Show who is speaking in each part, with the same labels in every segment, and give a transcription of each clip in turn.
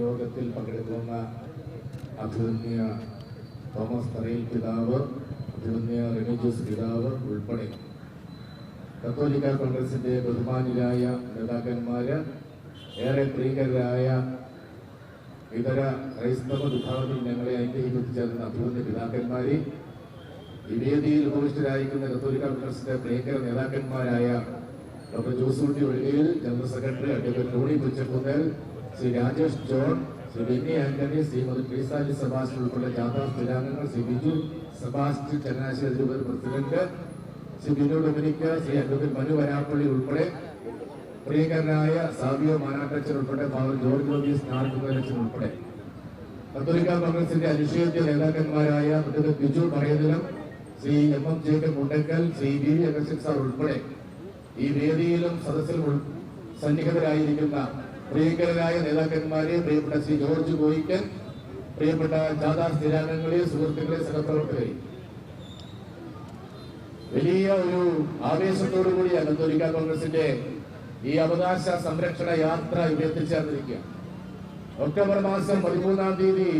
Speaker 1: യോഗത്തിൽ പങ്കെടുക്കുന്ന അഭിമന്യ തോമസ് തറയിൽ പിതാവ് അഭിമന്യ റിലീജിയസ് പിതാവ് ഉൾപ്പെടെ കത്തോലിക്ക കോൺഗ്രസിന്റെ ബഹുമാനിരായ നേതാക്കന്മാര് ഏറെ പ്രിയങ്കരായ ഇതര ക്രൈസ്തവ വിഭാഗത്തിൽ ഞങ്ങളെ ഐക്യീകരിച്ചേർന്ന അഭിമന്യ പിതാക്കന്മാരെ ഈ വേദിയിൽ ഉപവിഷ്ടരായിരിക്കുന്ന കത്തോലിക്ക കോൺഗ്രസിന്റെ പ്രിയങ്കര നേതാക്കന്മാരായ doctor Josootty Ozhikayil general secretary advocate Tony Puchakkunnel Shri Rajesh John Shri Benny Antony Shrimati Kreesali Sebastian ഉൾപ്പെടെ ജാഥാ സ്ഥിരാംഗങ്ങൾ ശ്രീ ബിജു സെബാസ്റ്റ്യൻ ചങ്ങനാശ്ശേരി രൂപത പ്രസിഡന്റ് ശ്രീ ബിനു ഡൊമിനിക്ക ശ്രീ അഡ്വക്കേറ്റ് മനു വരാപ്പള്ളി ഉൾപ്പെടെ പ്രിയങ്കരനായ സാബിയോ മാനാട്ടച്ചൻ ഉൾപ്പെടെ ഫാദർ ജോർജ് ജോർഗീസ് നാർക്കുമലച്ചൻ ഉൾപ്പെടെ. കത്തോലിക്ക കോൺഗ്രസിന്റെ അനിശ്ചിത നേതാക്കന്മാരായ advocate Biju പറയതിലും Shri M M Jacob Mundakkal Shri V Augustine sir ഉൾപ്പെടെ ഈ വേദിയിലും സദസ്സിലും സന്നിഹിതരായിരിക്കുന്ന പ്രിയങ്കരരായ നേതാക്കന്മാരെ പ്രിയപ്പെട്ട ശ്രീ ജോർജ് ഗോയിക്കൻ പ്രിയപ്പെട്ട ജാഥാ സ്ഥിരാംഗങ്ങളെ സുഹൃത്തുക്കളെ സഹപ്രവർത്തകരെ. വലിയ ഒരു ആവേശത്തോടു കൂടി കത്തോലിക്ക കോൺഗ്രസിന്റെ ഈ അവകാശ സംരക്ഷണ യാത്ര ഇവിടെ എത്തിച്ചേർന്നിരിക്കുക. ഒക്ടോബർ മാസം പതിമൂന്നാം തീയതി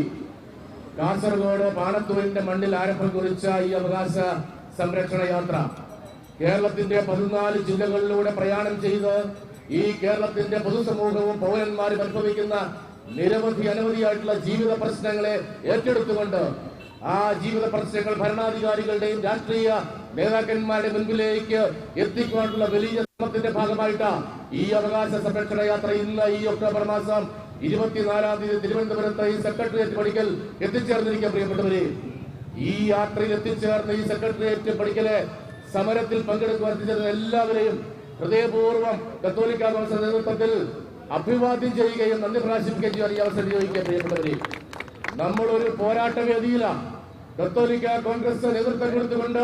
Speaker 1: കാസർഗോഡ് പാലത്തൂരിന്റെ മണ്ണിൽ ആരംഭം കുറിച്ച ഈ അവകാശ സംരക്ഷണ യാത്ര. കേരളത്തിന്റെ പതിനാല് ജില്ലകളിലൂടെ പ്രയാണം ചെയ്ത് ഈ കേരളത്തിന്റെ പൊതുസമൂഹവും പൗരന്മാരും അനുഭവിക്കുന്ന നിരവധി അനവധിയായിട്ടുള്ള ജീവിത പ്രശ്നങ്ങളെ ഏറ്റെടുത്തുകൊണ്ട് ആ ജീവിത പ്രശ്നങ്ങൾ ഭരണാധികാരികളുടെയും രാഷ്ട്രീയ നേതാക്കന്മാരുടെ മുൻപിലേക്ക് എത്തിക്കാനുള്ള വലിയ ശ്രമത്തിന്റെ ഭാഗമായിട്ടാണ് ഈ അവകാശ സംരക്ഷണ യാത്ര ഇന്ന് ഈ ഒക്ടോബർ മാസം ഇരുപത്തിനാലാം തീയതി തിരുവനന്തപുരത്ത് ഈ സെക്രട്ടേറിയറ്റ് പടിക്കൽ എത്തിച്ചേർന്നിരിക്കുക പ്രിയപ്പെട്ടവരെ ഈ യാത്രയിൽ എത്തിച്ചേർന്ന ഈ സെക്രട്ടേറിയറ്റ് പടിക്കലെ സമരത്തിൽ പങ്കെടുക്കുവാൻ എത്തിച്ചേർന്ന എല്ലാവരെയും ഹൃദയപൂർവം കത്തോലിക്ക നേതൃത്വത്തിൽ അഭിവാദ്യം ചെയ്യുകയും നന്ദി പ്രകാശിപ്പിക്കുകയും ചെയ്യാൻ ഈ അവസരം ചോദിക്കുക പ്രിയപ്പെട്ടവരെ. നമ്മൾ ഒരു പോരാട്ട വേദിയിലാണ്. കത്തോലിക്ക കോൺഗ്രസ് നേതൃത്വം കൊടുത്തുകൊണ്ട്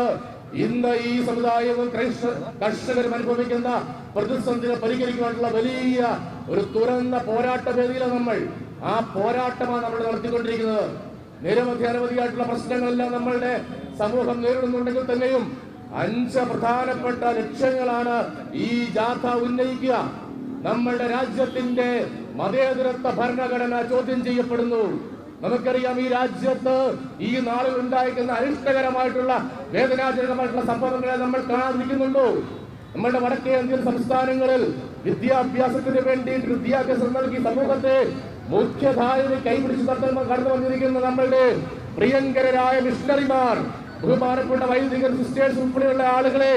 Speaker 1: ഇന്ന് ഈ സമുദായവും കർഷകരും അനുഭവിക്കുന്ന പ്രതിസന്ധിയെ പരിഹരിക്കുവാനുള്ള വലിയ ഒരു തുറന്ന പോരാട്ട വേദിയിലാണ് നമ്മൾ. ആ പോരാട്ടമാണ് നമ്മൾ നടത്തിക്കൊണ്ടിരിക്കുന്നത്. നിരവധി അനവധിയായിട്ടുള്ള പ്രശ്നങ്ങളെല്ലാം നമ്മളുടെ സമൂഹം നേരിടുന്നുണ്ടെങ്കിൽ തന്നെയും അഞ്ച് പ്രധാനപ്പെട്ട ലക്ഷ്യങ്ങളാണ് ഈ ജാഥ ഉന്നയിക്കുക. നമ്മളുടെ രാജ്യത്തിന്റെ മതേതരത്വ ഭരണഘടന ചോദ്യം ചെയ്യപ്പെടുന്നു. നമുക്കറിയാം ഈ രാജ്യത്ത് ഈ നാളിൽ ഉണ്ടായിരിക്കുന്ന അനിഷ്ടകരമായിട്ടുള്ള വേദനാജനകമായിട്ടുള്ള സംഭവങ്ങളെ നമ്മൾ കാണാതിരിക്കുന്നുണ്ടോ? നമ്മുടെ വടക്കേ ഇന്ത്യൻ സംസ്ഥാനങ്ങളിൽ വിദ്യാഭ്യാസത്തിന് വേണ്ടി വിദ്യാഭ്യാസം നൽകി സമൂഹത്തെ മുഖ്യധാരയിൽ കൈപിടിച്ച് നടത്തുന്ന കടന്നു വന്നിരിക്കുന്ന നമ്മളുടെ പ്രിയങ്കരരായ മിഷണറിമാർ ബഹുമാനപ്പെട്ട വൈദികർ സിസ്റ്റേഴ്സ് ഉൾപ്പെടെയുള്ള ആളുകളെ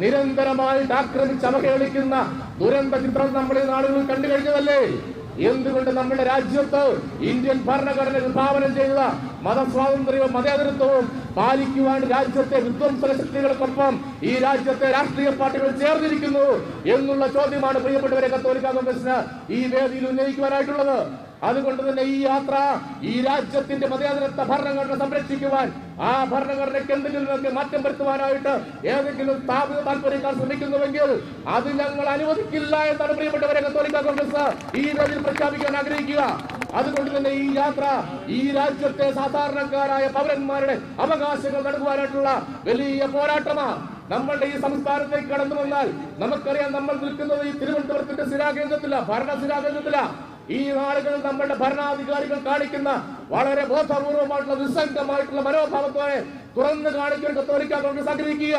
Speaker 1: നിരന്തരമായിട്ട് ആക്രമിച്ച് അവഹേളിക്കുന്ന ദുരന്ത ചിത്രം നമ്മൾ ഈ നാടുകളിൽ കണ്ടു കഴിഞ്ഞതല്ലേ? എന്തുകൊണ്ട് നമ്മുടെ രാജ്യത്ത് ഇന്ത്യൻ ഭരണഘടന വിഭാവനം ചെയ്ത മതസ്വാതന്ത്ര്യവും മതേതരത്വവും പാലിക്കുവാൻ രാജ്യത്തെ വിധ്വംസക ശക്തികൾക്കൊപ്പം ഈ രാജ്യത്തെ രാഷ്ട്രീയ പാർട്ടികൾ ചേർന്നിരിക്കുന്നു എന്നുള്ള ചോദ്യമാണ് പ്രിയപ്പെട്ടവരെ കത്തോലിക്കാ കോൺഗ്രസിന് ഈ വേദിയിൽ ഉന്നയിക്കുവാനായിട്ടുള്ളത്. അതുകൊണ്ട് തന്നെ ഈ യാത്ര ഈ രാജ്യത്തിന്റെ മതേതരത്വ ഭരണഘടന സംരക്ഷിക്കുവാൻ ആ ഭരണഘടനയ്ക്ക് എന്തെങ്കിലും മാറ്റം വരുത്തുവാനായിട്ട് ഏതെങ്കിലും താപിത താല്പര്യക്കാർ ശ്രമിക്കുന്നുവെങ്കിൽ അത് ഞങ്ങൾ അനുവദിക്കില്ല എന്നാണ് പ്രിയപ്പെട്ടവരെ കത്തോലിക്ക കോൺഗ്രസ് ഈ രീതിയിൽ പ്രഖ്യാപിക്കാൻ ആഗ്രഹിക്കുക. അതുകൊണ്ട് തന്നെ ഈ യാത്ര ഈ രാജ്യത്തെ സാധാരണക്കാരായ പൗരന്മാരുടെ അവകാശങ്ങൾ നൽകുവാനായിട്ടുള്ള വലിയ പോരാട്ടമാണ് നമ്മളുടെ ഈ സംസ്ഥാനത്തേക്ക് കടന്നു വന്നാൽ നമുക്കറിയാം നമ്മൾ നിൽക്കുന്നത് ഈ തിരുവനന്തപുരത്തിന്റെ സ്ഥിരാകേന്ദ്രത്തില ഭരണ സ്ഥിരാകേന്ദ്രത്തില ഈ ആളുകൾ നമ്മളുടെ ഭരണാധികാരികൾ കാണിക്കുന്ന വളരെ ബോധപൂർവമായിട്ടുള്ള നിസ്സംഗമായിട്ടുള്ള മനോഭാവത്തോടെ തുറന്നു കാണിക്കാൻ കത്തോലിക്ക കോൺഗ്രസ് ആഗ്രഹിക്കുക.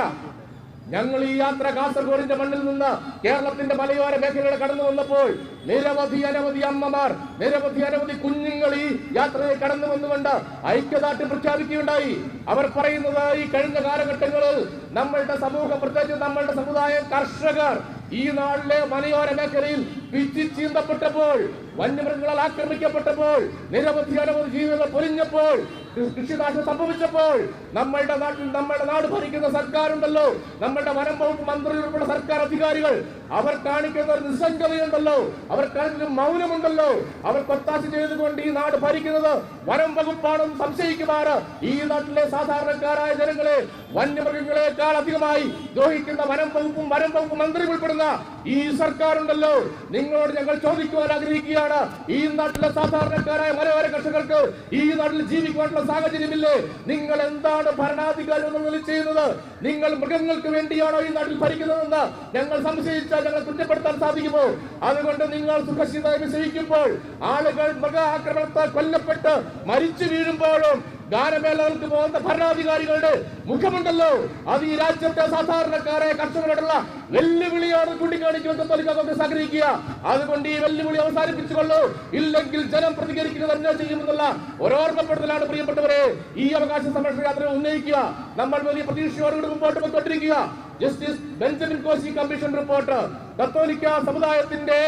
Speaker 1: ഞങ്ങൾ ഈ യാത്ര കാസർഗോഡിന്റെ മണ്ണിൽ നിന്ന് കേരളത്തിന്റെ മലയോര മേഖലകൾ കടന്നു വന്നപ്പോൾ നിരവധി അനവധി അമ്മമാർ നിരവധി അനവധി കുഞ്ഞുങ്ങൾ ഈ യാത്രയെ കടന്നു വന്നുകൊണ്ട് ഐക്യദാർഢ്യം പ്രഖ്യാപിക്കുകയുണ്ടായി. അവർ പറയുന്നത് ഈ കഴിഞ്ഞ കാലഘട്ടങ്ങളിൽ നമ്മളുടെ സമൂഹം പ്രത്യേകിച്ച് നമ്മളുടെ സമുദായ കർഷകർ ഈ നാട്ടിലെ മലയോര മേഖലയിൽ പിച്ചി ചീന്തപ്പെട്ടപ്പോൾ വന്യമൃഗങ്ങളാൽ ആക്രമിക്കപ്പെട്ടപ്പോൾ നിരവധി അനവധി ജീവിതങ്ങൾ പൊലിഞ്ഞപ്പോൾ കൃഷിനാശം സംഭവിച്ചപ്പോൾ നമ്മളുടെ നാട്ടിൽ നമ്മുടെ നാട് ഭരിക്കുന്ന സർക്കാരുണ്ടല്ലോ. നമ്മളുടെ വനം വകുപ്പ് മന്ത്രി ഉൾപ്പെടെ സർക്കാർ അധികാരികൾ അവർ കാണിക്കുന്ന ഒരു നിസ്സംഗതയുണ്ടല്ലോ. അവർ കാണിക്കുന്ന മൗനമുണ്ടല്ലോ. അവർ കൊത്താശ ചെയ്തുകൊണ്ട് ഈ നാട് ഭരിക്കുന്നത് വനം വകുപ്പാണെന്ന് സംശയിക്കുമാറ് ഈ നാട്ടിലെ സാധാരണക്കാരായ ജനങ്ങളെ വന്യമൃഗങ്ങളെക്കാൾ അധികമായി ദ്രോഹിക്കുന്ന വനം വകുപ്പും വനം വകുപ്പ് മന്ത്രി ഉൾപ്പെടുന്ന ഈ സർക്കാരുണ്ടല്ലോ. നിങ്ങളോട് ഞങ്ങൾ ചോദിക്കുവാൻ ആഗ്രഹിക്കുക. ചോദിക്കുകയാണ് ഈ നാട്ടിലെ സാധാരണക്കാരായ മലയോര കർഷകർക്ക് ഈ നാട്ടിൽ ജീവിക്കുവാനുള്ള സാഹചര്യമില്ലേ? നിങ്ങൾ എന്താണ് ഭരണാധികാരി ചെയ്യുന്നത്? നിങ്ങൾ മൃഗങ്ങൾക്ക് വേണ്ടിയാണോ ഈ നാട്ടിൽ ഭരിക്കുന്നതെന്ന് ഞങ്ങൾ സംശയിച്ചാൽ ഞങ്ങൾ കുറ്റപ്പെടുത്താൻ സാധിക്കുമോ? അതുകൊണ്ട് നിങ്ങൾ സുഖശീതമായി വിജയിക്കുമ്പോൾ ആളുകൾ മൃഗ ആക്രമണത്താൽ കൊല്ലപ്പെട്ട് മരിച്ചു വീഴുമ്പോഴും ഗാനമേളകൾക്ക് പോകുന്ന ഭരണാധികാരികളുടെ മുഖമുണ്ടല്ലോ. അത് ഈ രാജ്യത്തെ സാധാരണക്കാരെ കർഷകരോടുള്ള വെല്ലുവിളിയാണ് ചൂണ്ടിക്കാണിക്കുന്നത് കത്തോലിക്ക കോൺഗ്രസ് ആഗ്രഹിക്കുക. അതുകൊണ്ട് ഈ വെല്ലുവിളി അവസാനിപ്പിച്ചുകൊള്ളൂ. ഇല്ലെങ്കിൽ ജനം പ്രതികരിക്കുന്നത് തന്നെ ചെയ്യുമെന്നുള്ള ഒരോർമ്മപ്പെടുത്തലാണ് പ്രിയപ്പെട്ടവരെ ഈ അവകാശ സംരക്ഷണ യാത്ര ഉന്നയിക്കുക. നമ്മൾ വലിയ പ്രതീക്ഷയോടുകൂടി മുമ്പോട്ട് പോയിക്കൊണ്ടിരിക്കുക. Justice Benjamin Koshy commission report കത്തോലിക്ക സമുദായത്തിന്റെ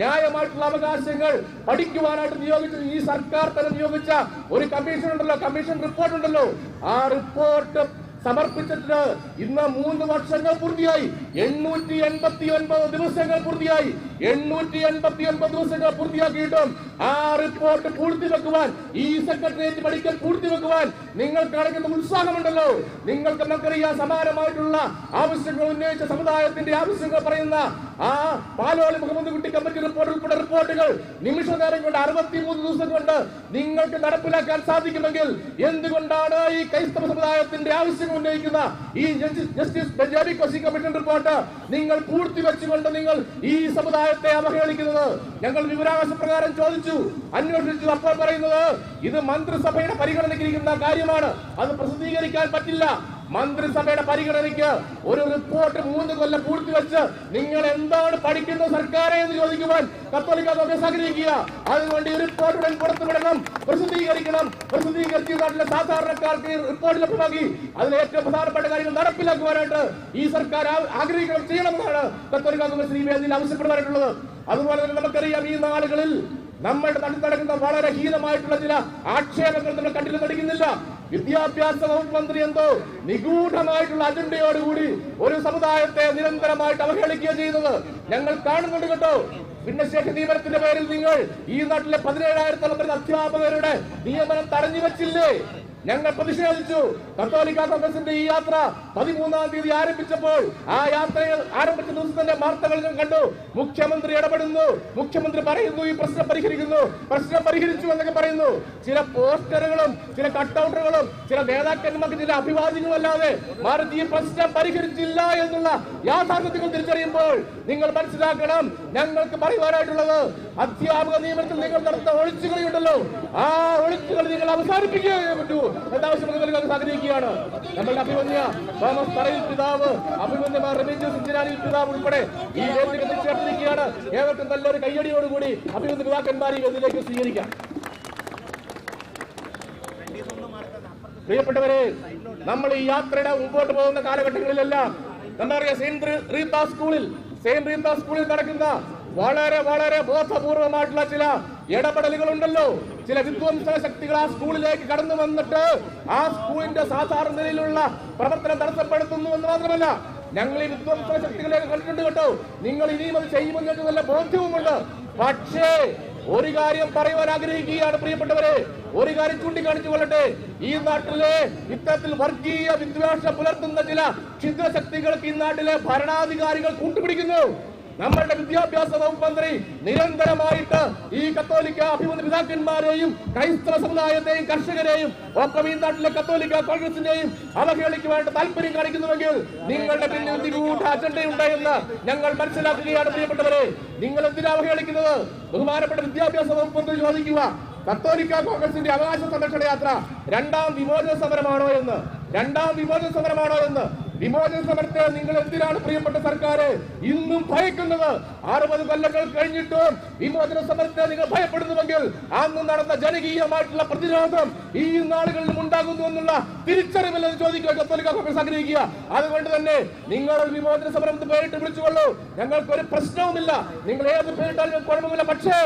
Speaker 1: ന്യായമായിട്ടുള്ള അവകാശങ്ങൾ പഠിക്കുവാനായിട്ട് നിയോഗിച്ച. ഈ സർക്കാർ തന്നെ നിയോഗിച്ച ഒരു കമ്മീഷൻ ഉണ്ടല്ലോ. കമ്മീഷൻ റിപ്പോർട്ട് ഉണ്ടല്ലോ. ആ റിപ്പോർട്ട് സമർപ്പിച്ചിട്ട് ഇന്ന് മൂന്ന് വർഷങ്ങൾ പൂർത്തിയായി. എണ്ണൂറ്റി എൺപത്തി ഒൻപത് ദിവസങ്ങൾ പൂർത്തിയായി. എണ്ണൂറ്റി എൺപത്തി ഒൻപത് ദിവസങ്ങൾ പൂർത്തിയാക്കിയിട്ടും ആ റിപ്പോർട്ട് പൂഴ്ത്തിവെക്കുവാൻ ഈ സെക്രട്ടേറിയറ്റ് പഠിക്കൽ പൂഴ്ത്തിവെക്കുവാൻ നിങ്ങൾ കാണിക്കുന്ന ഉത്സാഹമുണ്ടല്ലോ. നിങ്ങൾക്ക് നമുക്കറിയാം സമാനമായിട്ടുള്ള ആവശ്യങ്ങൾ ഉന്നയിച്ച സമുദായത്തിന്റെ ആവശ്യങ്ങൾ പറയുന്ന ആ പാലോളി മുഹമ്മദ് കുട്ടി കമ്മിറ്റി റിപ്പോർട്ട് ഉൾപ്പെടെ റിപ്പോർട്ടുകൾ നിമിഷ നേരം കൊണ്ട് അറുപത്തിമൂന്ന് ദിവസം കൊണ്ട് നിങ്ങൾക്ക് നടപ്പിലാക്കാൻ സാധിക്കുമെങ്കിൽ എന്തുകൊണ്ടാണ് ഈ ക്രൈസ്തവ സമുദായത്തിന്റെ ആവശ്യങ്ങൾ ഉന്നയിക്കുന്ന ഈ justice Benjamin Koshy commission report നിങ്ങൾ പൂർത്തിവെച്ചുകൊണ്ട് നിങ്ങൾ ഈ സമുദായത്തെ അവഹേളിക്കുന്നത്? ഞങ്ങൾ വിവരാവകാശ പ്രകാരം ചോദിച്ചു അന്വേഷിച്ചു അപ്പോൾ പറയുന്നത് ഇത് മന്ത്രിസഭയുടെ പരിഗണനയ്ക്കിരിക്കുന്ന കാര്യമാണ്. അത് പ്രസിദ്ധീകരിക്കാൻ പറ്റില്ല. മന്ത്രിസഭയുടെ പരിഗണനയ്ക്ക് ഒരു റിപ്പോർട്ട് മൂന്ന് കൊല്ലം പൂർത്തിവെച്ച് നിങ്ങൾ എന്താണ് പഠിക്കുന്ന സർക്കാരെ എന്ന് ചോദിക്കുവാൻ കത്തോലിക്ക സഭയെ ആഗ്രഹിക്കുക. അതുകൊണ്ട് ഈ റിപ്പോർട്ട് ഉടൻ പുറത്തുവിടണം പ്രസിദ്ധീകരിക്കണം. പ്രസിദ്ധീകരിച്ച് നാട്ടിലെ സാധാരണക്കാർക്ക് ഈ റിപ്പോർട്ട് ലഭ്യമാക്കി. അതിൽ ഏറ്റവും പ്രധാനപ്പെട്ട കാര്യങ്ങൾ നടപ്പിലാക്കുവാനായിട്ട് ഈ സർക്കാർ ആഗ്രഹിക്കണം ചെയ്യണമെന്നാണ് കത്തോലിക്ക കോൺഗ്രസ് ഈ വേദിയിൽ ആവശ്യപ്പെടുവാനായിട്ടുള്ളത്. അതുപോലെ തന്നെ നമുക്കറിയാം ഈ നാളുകളിൽ നാട്ടിൽ നടക്കുന്ന വളരെ ഹീനമായിട്ടുള്ള ചില ആക്ഷേപങ്ങൾ നമ്മൾ കണ്ടില്ല നടിക്കുന്നില്ല. വിദ്യാഭ്യാസ വകുപ്പ് മന്ത്രി എന്തോ നിഗൂഢമായിട്ടുള്ള അജണ്ടയോടുകൂടി ഒരു സമുദായത്തെ നിരന്തരമായിട്ട് അവഹേളിക്കുക ചെയ്യുന്നത്. ഞങ്ങൾ കാണുന്നുണ്ട് കേട്ടോ. ഭിന്നശേഷി നിയമനത്തിന്റെ പേരിൽ നിങ്ങൾ ഈ നാട്ടിലെ പതിനേഴായിരത്തോളം അധ്യാപകരുടെ നിയമനം തടഞ്ഞു വെച്ചില്ലേ? ഞങ്ങൾ പ്രതിഷേധിച്ചു. കത്തോലിക്ക കോൺഗ്രസിന്റെ ഈ യാത്ര പതിമൂന്നാം തീയതി ആരംഭിച്ചപ്പോൾ ആ യാത്രയിൽ ആരംഭിച്ച ദിവസത്തിന്റെ വാർത്തകൾ ഞാൻ കണ്ടു. മുഖ്യമന്ത്രി ഇടപെടുന്നു. മുഖ്യമന്ത്രി പറയുന്നു ഈ പ്രശ്നം പരിഹരിക്കുന്നു. പ്രശ്നം പരിഹരിച്ചു എന്നൊക്കെ പറയുന്നു. ചില പോസ്റ്ററുകളും ചില കട്ടൗട്ടുകളും ചില നേതാക്കന്മാർക്ക് ചില അഭിവാദ്യങ്ങളും അല്ലാതെ മറിച്ച് ഈ പ്രശ്നം പരിഹരിച്ചില്ല എന്നുള്ള യാഥാർത്ഥ്യങ്ങൾ തിരിച്ചറിയുമ്പോൾ നിങ്ങൾ മനസ്സിലാക്കണം ഞങ്ങൾക്ക് പറയുവാനായിട്ടുള്ളത് അധ്യാപക നിയമനത്തിൽ നിങ്ങൾ നടത്തുന്ന ഒളിച്ചുകളിയുണ്ടല്ലോ. ആ ഒളിച്ചുകളി നിങ്ങൾ അവസാനിപ്പിക്കുകയേ പറ്റൂ. എന്താവശ്യം നൽകാൻ ആഗ്രഹിക്കുകയാണ് നമ്മളുടെ അഭിമന്യ തോമസ് തറയിൽ പിതാവ് അഭിമന്യമാർ രമേശ് സിഞ്ചിനാനിൽ പിതാവ് ഉൾപ്പെടെ ഈ വേദിക്ക് നിക്ഷേപിക്കുകയാണ് ഏവർക്കും നല്ലൊരു കയ്യടിയോടുകൂടി അഭിമന്യ പിതാക്കന്മാർ ഈ വേദിയിലേക്ക് സ്വീകരിക്കാം. പ്രിയപ്പെട്ടവരെ നമ്മൾ ഈ യാത്രയുടെ മുമ്പോട്ട് പോകുന്ന കാലഘട്ടങ്ങളിലെല്ലാം നമ്മളറിയാം സെയിന്റ് റീത്ത സ്കൂളിൽ സെയിന്റ് റീത്ത സ്കൂളിൽ നടക്കുന്ന വളരെ വളരെ ബോധപൂർവമായിട്ടുള്ള ചില ഇടപെടലുകൾ ഉണ്ടല്ലോ ചില വിധ്വംസക ശക്തികൾ ആ സ്കൂളിലേക്ക് കടന്നു വന്നിട്ട് ആ സ്കൂളിന്റെ സാധാരണ നിലയിലുള്ള പ്രവർത്തനം തടസ്സപ്പെടുത്തുന്നു എന്ന് മാത്രമല്ല ഞങ്ങൾ ഈ വിധ്വംസക ശക്തികളെയൊക്കെ കണ്ടിട്ടുണ്ട് കേട്ടോ. നിങ്ങൾ ഇനിയും അത് ചെയ്യുമെന്ന് നല്ല ബോധ്യവുമുണ്ട്. പക്ഷേ ഒരു കാര്യം പറയുവാൻ ആഗ്രഹിക്കുകയാണ് പ്രിയപ്പെട്ടവരെ. ഒരു കാര്യം ചൂണ്ടിക്കാണിച്ചു കൊള്ളട്ടെ. ഈ നാട്ടിലെ ഇത്തരത്തിൽ വർഗീയ വിദ്വേഷം പുലർത്തുന്ന ചില ക്ഷുദ്രശക്തികൾക്ക് ഈ നാട്ടിലെ ഭരണാധികാരികൾ കൂട്ടുപിടിക്കുന്നു. നമ്മളുടെ വിദ്യാഭ്യാസ വകുപ്പ് മന്ത്രി നിരന്തരമായിട്ട് ഈ കത്തോലിക്ക അഭിമുഖ പിതാക്കന്മാരെയും ക്രൈസ്തവ സമുദായത്തെയും കർഷകരെയും ഒപ്പം ഈ നാട്ടിലെ കത്തോലിക്ക കോൺഗ്രസിന്റെയും അവഹേളിക്കുവാനായിട്ട് താല്പര്യം കാണിക്കുന്നുവെങ്കിൽ നിങ്ങളുടെ പിന്നിൽ നിഗൂഢ അജണ്ടയുണ്ട് ഞങ്ങൾ മനസ്സിലാക്കുകയാണ് പ്രിയപ്പെട്ടവരെ. നിങ്ങൾ എന്തിനാ അവഹേളിക്കുന്നത്? ബഹുമാനപ്പെട്ട വിദ്യാഭ്യാസ വകുപ്പ് മന്ത്രി ചോദിക്കുക കത്തോലിക്ക കോൺഗ്രസിന്റെ അവകാശ സംരക്ഷണ യാത്ര രണ്ടാം വിമോചന സമരമാണോ എന്ന്? രണ്ടാം വിമോചന സമരമാണോ എന്ന്? വിമോചന സമരത്തെ നിങ്ങൾ എന്തിനാണ് പ്രിയപ്പെട്ട സർക്കാർ ഇന്നും ഭയക്കുന്നത്? അറുപത് കൊല്ലങ്ങൾ കഴിഞ്ഞിട്ടും വിമോചന സമരത്തെ നിങ്ങൾ ഭയപ്പെടുന്നുവെങ്കിൽ അന്ന് നടന്ന ജനകീയമായിട്ടുള്ള പ്രതിരോധം ഈ നാളുകളിലും ഉണ്ടാകുന്നു എന്നുള്ള തിരിച്ചറിവില്ലെന്ന് ചോദിക്കുക ആഗ്രഹിക്കുക. അതുകൊണ്ട് തന്നെ നിങ്ങൾ വിമോചന സമരം പേരിട്ട് വിളിച്ചുകൊള്ളൂ. ഞങ്ങൾക്ക് ഒരു പ്രശ്നവുമില്ല. നിങ്ങൾ ഏത് പേരിട്ടാലും കുഴപ്പമില്ല. പക്ഷേ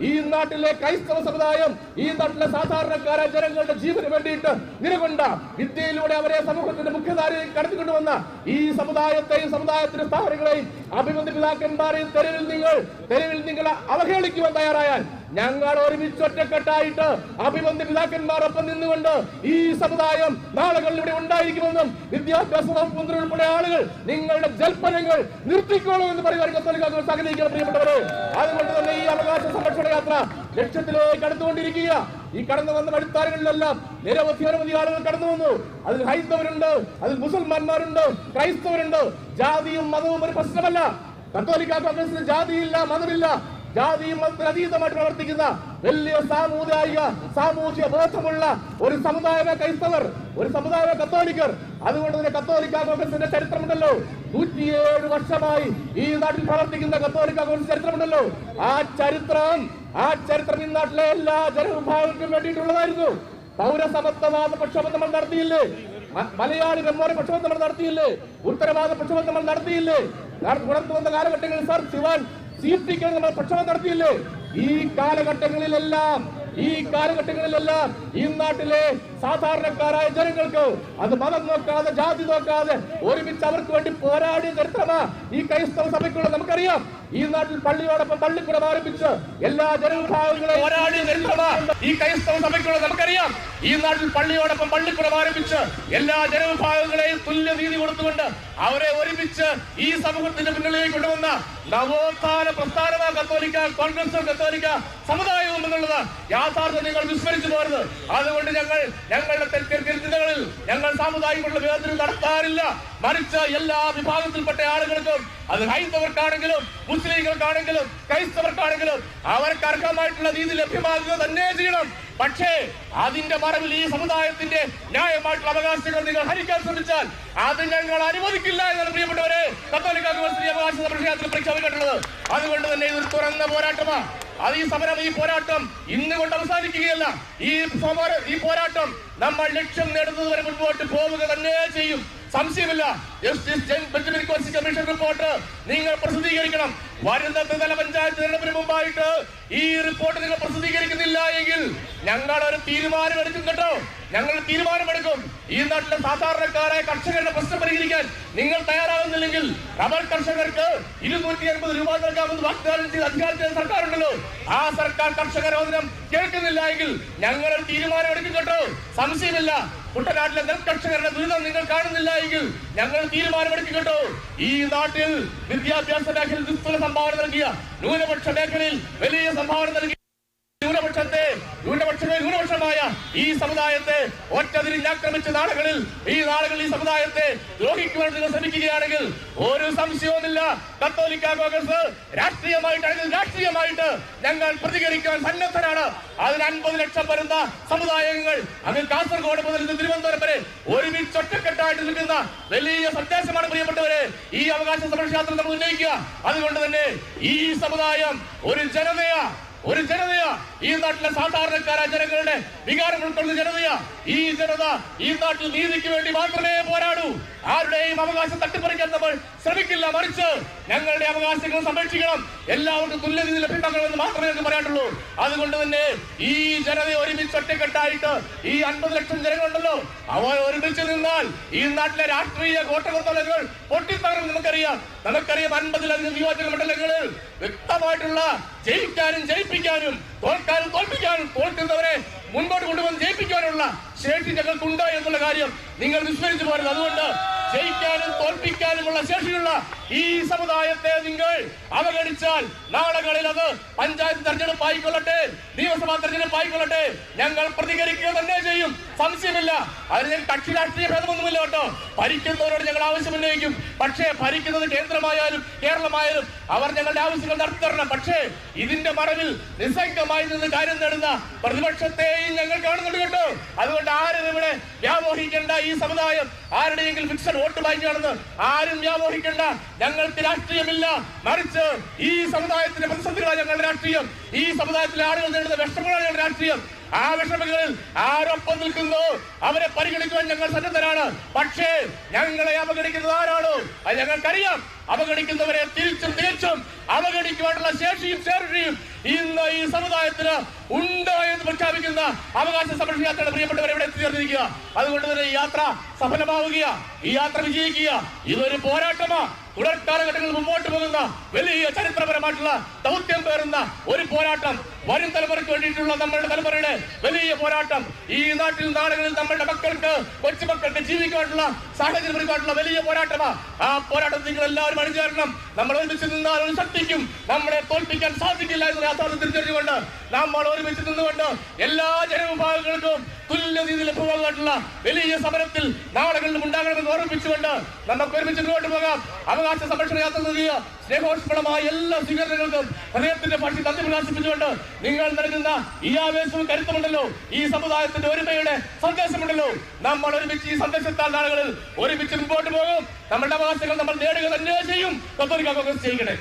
Speaker 1: ഈ നാട്ടിലെ ക്രൈസ്തവ സമുദായം ഈ നാട്ടിലെ സാധാരണക്കാരെ ജനങ്ങളുടെ ജീവന് വേണ്ടിയിട്ട് നിലകൊണ്ട വിദ്യയിലൂടെ അവരെ സമൂഹത്തിന്റെ മുഖ്യധാരയിൽ കടത്തിക്കൊണ്ടുവന്ന ഈ സമുദായത്തെയും സമുദായത്തിന്റെ സ്ഥാപനങ്ങളെയും
Speaker 2: അഭിമന്യ പിതാക്കന്മാരെ തെരുവിൽ നിങ്ങൾ തെരുവിൽ നിങ്ങൾ അവഹേളിക്കുവാൻ തയ്യാറായാൽ ഞങ്ങൾ ഒരുമിച്ച് ഒറ്റക്കെട്ടായിട്ട് അഭിമന്ത്രി പിതാക്കന്മാരൊപ്പം നിന്നുകൊണ്ട് ഈ സമുദായം നാളുകളിൽ ഇവിടെ ഉണ്ടായിരിക്കുമെന്നും വിദ്യാഭ്യാസ വകുപ്പ് മന്ത്രി ഉൾപ്പെടെ ആളുകൾ നിങ്ങളുടെ ജൽപ്പനങ്ങൾ നിർത്തിക്കോളൂ എന്ന് പറയുവാൻ കത്തോലിക്കാക്കൾ അതുകൊണ്ട് തന്നെ ഈ അവകാശ സംരക്ഷണ യാത്ര ലക്ഷ്യത്തിലേക്ക് അടുത്തുകൊണ്ടിരിക്കുക ഈ കടന്നു വന്ന വഴിത്താരങ്ങളിലെല്ലാം നിരവധി അനവധി ആളുകൾ കടന്നു വന്നു. അതിൽ ഹൈന്ദവരുണ്ട് അതിൽ മുസൽമാന്മാരുണ്ട് ക്രൈസ്തവരുണ്ട്. ജാതിയും മതവും ഒരു പ്രശ്നമല്ല. കത്തോലിക്ക കോൺഗ്രസിന് ജാതിയില്ല മതമില്ല. ജാതിയും മതത്തിന് അതീതമായിട്ട് പ്രവർത്തിക്കുന്ന വലിയ സാമുദായിക സാമൂഹിക ബോധമുള്ള ഒരു സമുദായമ ക്രൈസ്തവർ ഒരു സമുദായ കത്തോലിക്കർ. അതുകൊണ്ട് തന്നെ കത്തോലിക്ക കോൺഗ്രസിന്റെ ചരിത്രമുണ്ടല്ലോ. നൂറ്റിയേഴ് വർഷമായി ഈ നാട്ടിൽ പ്രവർത്തിക്കുന്ന കത്തോലിക്ക കോൺഗ്രസ് ചരിത്രമുണ്ടല്ലോ. ആ ചരിത്രം ആ ചരിത്രം ഈ നാട്ടിലെ എല്ലാ ജനവിഭാഗങ്ങൾക്കും വേണ്ടിയിട്ടുള്ളതായിരുന്നു. പൗരസമത്വവാദ പ്രക്ഷോഭം നമ്മൾ നടത്തിയില്ലേ മലയാളി ബ്രഹ്മോര പ്രക്ഷോഭം നമ്മൾ നടത്തിയില്ലേ? ഉത്തരവാദ പ്രക്ഷോഭം നമ്മൾ നടത്തിയില്ലേ പുറത്തു വന്ന കാലഘട്ടങ്ങളിൽ സാർ ശിവാൻ സീറ്റിക്കാൻ നമ്മൾ പ്രക്ഷോഭം നടത്തിയില്ലേ? ഈ കാലഘട്ടങ്ങളിലെല്ലാം ഈ കാലഘട്ടങ്ങളിലെല്ലാം ഈ നാട്ടിലെ സാധാരണക്കാരായ ജനങ്ങൾക്ക് അത് മതം നോക്കാതെ ജാതി നോക്കാതെ ഒരുമിച്ച് അവർക്ക് വേണ്ടി പോരാടിയ ചരിത്രമാ ഈ ക്രൈസ്തവ സഭയ്ക്കുള്ള നമുക്കറിയാം. ഈ നാട്ടിൽ പള്ളിയോടൊപ്പം പള്ളിക്കൂടം ആരംഭിച്ച് എല്ലാ ജനവിഭാഗങ്ങളെയും ഈ ക്രൈസ്തവ സഭയ്ക്കുള്ള നമുക്കറിയാം ഈ നാട്ടിൽ പള്ളിയോടൊപ്പം പള്ളിക്കൂടം ആരംഭിച്ച് എല്ലാ ജനവിഭാഗങ്ങളെയും തുല്യ നീതി കൊടുത്തുകൊണ്ട് അവരെ ഒരുമിച്ച് ഈ സമൂഹത്തിന്റെ മുന്നിലേക്ക് കൊണ്ടുവന്ന നവോത്ഥാന പ്രസ്ഥാനമാ കത്തോലിക്ക കോൺഗ്രസ് കത്തോലിക്ക സമുദായവും എന്നുള്ളത് യാഥാർത്ഥ്യം നിങ്ങൾ വിസ്മരിച്ചു പോരുത്. അതുകൊണ്ട് ഞങ്ങൾ ഞങ്ങളുടെ തിരുത്തലുകളിൽ ഞങ്ങൾ സാമുദായികമുള്ള വേദന നടത്താറില്ല. മറിച്ച് എല്ലാ വിഭാഗത്തിൽപ്പെട്ട ആളുകൾക്കും അത് ഹൈന്ദവർക്കാണെങ്കിലും മുസ്ലിങ്ങൾക്കാണെങ്കിലും ക്രൈസ്തവർക്കാണെങ്കിലും അവർക്ക് അർഹമായിട്ടുള്ള രീതി ലഭ്യമാകുക തന്നെ ചെയ്യണം. പക്ഷേ അതിന്റെ മറവിൽ ഈ സമുദായത്തിന്റെ ന്യായമായിട്ടുള്ള അവകാശങ്ങൾ നിങ്ങൾ ഹരിക്കാൻ ശ്രമിച്ചാൽ അത് ഞങ്ങൾ അനുവദിക്കില്ല എന്നാണ് പ്രിയപ്പെട്ടവരെ. കത്തോലിക്ക കോൺഗ്രസ് അവകാശ സംരക്ഷണത്തിൽ പ്രഖ്യാപിക്കേണ്ടത് അതുകൊണ്ട് തന്നെ ഇതൊരു തുറന്ന പോരാട്ടമാണ് അത് ഈ സമരം ഈ പോരാട്ടം ഇന്ന് കൊണ്ട് അവസാനിക്കുകയല്ല. ഈ സമരം ഈ പോരാട്ടം നമ്മൾ ലക്ഷ്യം നേടുന്നത് വരെ മുൻപോട്ട് പോവുക തന്നെ ചെയ്യും. സംശയമില്ല. Justice Benjamin Koshy commission report നിങ്ങൾ പ്രസിദ്ധീകരിക്കണം. വരുന്ന പഞ്ചായത്ത് തിരഞ്ഞെടുപ്പിന് മുമ്പായിട്ട് ഈ റിപ്പോർട്ട് നിങ്ങൾ പ്രസിദ്ധീകരിക്കുന്നില്ല എങ്കിൽ ഞങ്ങൾ ഒരു തീരുമാനം എടുക്കും കേട്ടോ. ഞങ്ങൾ തീരുമാനമെടുക്കും ഈ നാട്ടിലെ സാധാരണക്കാരായ കർഷകരുടെ പ്രശ്നം പരിഹരിക്കാൻ നിങ്ങൾ തയ്യാറാകുന്നില്ലെങ്കിൽ റബർ കർഷകർക്ക് ഇരുന്നൂറ്റി അൻപത് രൂപ നൽകാമെന്ന് വാഗ്ദാനം ചെയ്ത് അധികാരത്തിൽ സർക്കാരുണ്ടല്ലോ. ആ സർക്കാർ കർഷകരോധനം കേൾക്കുന്നില്ല എങ്കിൽ ഞങ്ങൾ തീരുമാനം എടുക്കും കേട്ടോ. സംശയമില്ല. കുട്ടനാട്ടിലെ നെൽകർഷകരുടെ ദുരിതം നിങ്ങൾ കാണുന്നില്ല എങ്കിൽ ഞങ്ങൾ തീരുമാനം കേട്ടോ. ഈ നാട്ടിൽ വിദ്യാഭ്യാസ മേഖലയിൽ നിസ്തുല സംഭാവന നൽകിയ ന്യൂനപക്ഷ മേഖലയിൽ വലിയ സംഭാവന നൽകിയ ന്യൂനപക്ഷത്തെ ന്യൂനപക്ഷത്തെ ന്യൂനപക്ഷമായ ഈ സമുദായത്തെ ഒറ്റതിരിഞ്ഞാക്രമിച്ച നാളുകളിൽ ഈ നാളുകളിൽ ഈ സമുദായത്തെ ദ്രോഹിക്കുവാൻ നിങ്ങൾ ശ്രമിക്കുകയാണെങ്കിൽ ഒരു സംശയവുമില്ല. കത്തോലിക്ക കോൺഗ്രസ് രാഷ്ട്രീയമായിട്ട് അല്ലെങ്കിൽ രാഷ്ട്രീയമായിട്ട് ഞങ്ങൾ പ്രതികരിക്കാൻ സന്നദ്ധരാണ്. അതിന് അൻപത് ലക്ഷം വരുന്ന സമുദായങ്ങൾ അങ്ങ് കാസർഗോഡ് മുതൽ തിരുവനന്തപുരം വരെ ഒരുമിച്ച് ഒറ്റക്കെട്ടായിട്ട് നിൽക്കുന്ന വലിയ സന്ദേശമാണ് പ്രിയപ്പെട്ടവരെ ഈ അവകാശ സംരക്ഷണത്തിൽ നമ്മൾ ഉന്നയിക്കുക. അതുകൊണ്ട് തന്നെ ഈ സമുദായം ഒരു ജനതയാ. ഒരു ജനതയാ ഈ നാട്ടിലെ സാധാരണക്കാരായ ജനങ്ങളുടെ വികാരം ഉൾക്കൊള്ളുന്ന ജനതയാ. ഈ ജനത ഈ നാട്ടിൽ നീതിക്ക് വേണ്ടി മാത്രമേ പോരാടൂ. ആരുടെയും അവകാശം തട്ടിപ്പറിക്കാൻ നമ്മൾ ശ്രമിക്കില്ല. മറിച്ച് ഞങ്ങളുടെ അവകാശങ്ങൾ സംരക്ഷിക്കണം. എല്ലാവർക്കും തുല്യനീതി ലഭ്യമാക്കണമെന്ന് മാത്രമേ ഞങ്ങൾക്ക് പറയാനുള്ളൂ. അതുകൊണ്ട് തന്നെ ഈ ജനത ഒരുമിച്ച് ഒറ്റക്കെട്ടായിട്ട് ഈ അൻപത് ലക്ഷം ജനങ്ങളുണ്ടല്ലോ അവർ ഒരുമിച്ച് നിന്നാൽ ഈ നാട്ടിലെ രാഷ്ട്രീയ കോട്ടകൊത്തലകൾ പൊട്ടിത്തകർന്ന് നമുക്കറിയാം. നമുക്കറിയാം അൻപതിലധികം നിയോജക മണ്ഡലങ്ങളിൽ വ്യക്തമായിട്ടുള്ള ജയിക്കാനും ജയിപ്പിക്കാനും തോൽക്കാനും തോൽപ്പിക്കാനും തോൽക്കുന്നവരെ മുൻപോട്ട് കൊണ്ടുവന്ന് ജയിപ്പിക്കാനുള്ള ശേഷി ഞങ്ങൾക്കുണ്ട് എന്നുള്ള കാര്യം നിങ്ങൾ വിസ്മരിച്ചു പോരുന്നത് അതുകൊണ്ട് ജയിക്കാനും തോൽപ്പിക്കാനുമുള്ള ശേഷിയുള്ള ഈ സമുദായത്തെ നിങ്ങൾ അവഗണിച്ചാൽ നാളങ്ങളിൽ അത് പഞ്ചായത്ത് തെരഞ്ഞെടുപ്പ് ആയിക്കൊള്ളട്ടെ നിയമസഭാ തെരഞ്ഞെടുപ്പ് ആയിക്കൊള്ളട്ടെ ഞങ്ങൾ പ്രതികരിക്കുക തന്നെ ചെയ്യും. സംശയമില്ല. അതിന് കക്ഷി രാഷ്ട്രീയ ഭേദമൊന്നുമില്ല കേട്ടോ. ഭരിക്കുന്നവരോട് ഞങ്ങൾ ആവശ്യം ഉന്നയിക്കും പക്ഷേ ഭരിക്കുന്നത് കേന്ദ്രമായാലും കേരളമായാലും അവർ ഞങ്ങളുടെ ആവശ്യങ്ങൾ നടത്തി തരണം പക്ഷേ ഇതിന്റെ മറവിൽ നിസ്സംഗമായി നിന്ന് കാര്യം നേടുന്ന പ്രതിപക്ഷത്തെയും ഞങ്ങൾ കാണുന്നുണ്ട് കേട്ടോ. അതുകൊണ്ട് ആരും ഇവിടെ വ്യാമോഹിക്കേണ്ട ഈ സമുദായം ആരുടെയെങ്കിലും ഫിക്സഡ് വോട്ട് ബാങ്കാണെന്ന് ആരും വ്യാമോഹിക്കേണ്ട ഞങ്ങൾക്ക് രാഷ്ട്രീയമില്ല. മറിച്ച് ഈ സമുദായത്തിന്റെ പ്രതിസന്ധികളാണ് ഞങ്ങളുടെ രാഷ്ട്രീയം. ഈ സമുദായത്തിലെ ആളുകൾ നേടുന്ന വിഷമങ്ങളാണ് ഞങ്ങളുടെ രാഷ്ട്രീയം. ആ വിഷമങ്ങളിൽ ആരൊപ്പം നിൽക്കുന്നു. അവരെ പരിഗണിക്കുവാൻ ഞങ്ങൾ സന്നദ്ധരാണ്. പക്ഷേ ഞങ്ങളെ അവഗണിക്കുന്നത് ആരാണോ? അത് ഞങ്ങൾക്കറിയാം. അവഗണിക്കുന്നവരെ തിരിച്ചും തിരിച്ചും അവഗണിക്കുവാനുള്ള ശേഷിയും ശേഷിയും ഇന്ന് ഈ സമുദായത്തിന് ഉണ്ട് എന്ന് പ്രഖ്യാപിക്കുന്ന അവകാശ സംരക്ഷണ യാത്രയുടെ പ്രിയപ്പെട്ടവരെ ഇവിടെ എത്തിച്ചേർന്നിരിക്കുക അതുകൊണ്ട് തന്നെ ഈ യാത്ര സഫലമാവുക ഈ യാത്ര വിജയിക്കുക. ഇതൊരു പോരാട്ടമാ. തുടർ കാലഘട്ടങ്ങളിൽ മുമ്പോട്ട് പോകുന്ന വലിയ ചരിത്രപരമായിട്ടുള്ള ദൗത്യം പേറുന്ന ഒരു പോരാട്ടം വരും തലമുറയ്ക്ക് വേണ്ടിയിട്ടുള്ള നമ്മളുടെ തലമുറയുടെ വലിയ പോരാട്ടം. ഈ നാട്ടിൽ നാടുകളിൽ നമ്മളുടെ മക്കൾക്ക് കൊച്ചുമക്കൾക്ക് ജീവിക്കാനുള്ള സാഹചര്യം ഒരുക്കാനുള്ള വലിയ പോരാട്ടമാ. ആ പോരാട്ടത്തിൽ നിങ്ങൾ എല്ലാവരും അണിചേരണം. നമ്മൾ ഒരുമിച്ച് നിന്നാൽ ഒരു ശക്തിക്കും നമ്മളെ തോൽപ്പിക്കാൻ സാധിക്കില്ല എന്ന യാഥാർത്ഥ്യം തിരിച്ചറിഞ്ഞുകൊണ്ട് നമ്മൾ ഒരുമിച്ച് നിന്നുകൊണ്ട് എല്ലാ ജനവിഭാഗങ്ങൾക്കും തുല്യ രീതിയിൽ ലഭ്യമാകാനുള്ള വലിയ സമരത്തിൽ നാളുകളിലും ഉണ്ടാകണമെന്ന് ഓർമ്മിപ്പിച്ചുകൊണ്ട് നമുക്ക് ഒരുമിച്ച് മുന്നോട്ട് പോകാം. അവകാശ സംരക്ഷണ യാത്ര നൽകിയ സ്നേഹോഷ്മളമായ എല്ലാ സ്വീകരണങ്ങൾക്കും ഹൃദയത്തിന്റെ പക്ഷി തന്നെ പ്രകാശിപ്പിച്ചുകൊണ്ട് നിങ്ങൾ നൽകുന്ന ഈ ആവേശവും കരുത്തുമുണ്ടല്ലോ. ഈ സമുദായത്തിന്റെ ഒരുമയുടെ സന്ദേശമുണ്ടല്ലോ. നമ്മൾ ഒരുമിച്ച് ഈ സന്ദേശത്താൽ നാളുകളിൽ ഒരുമിച്ച് മുമ്പോട്ട് പോകും. നമ്മുടെ അവകാശങ്ങൾ നമ്മൾ നേടുക തന്നെ ചെയ്യും. കോൺഗ്രസ് ചെയ്യട്ടെ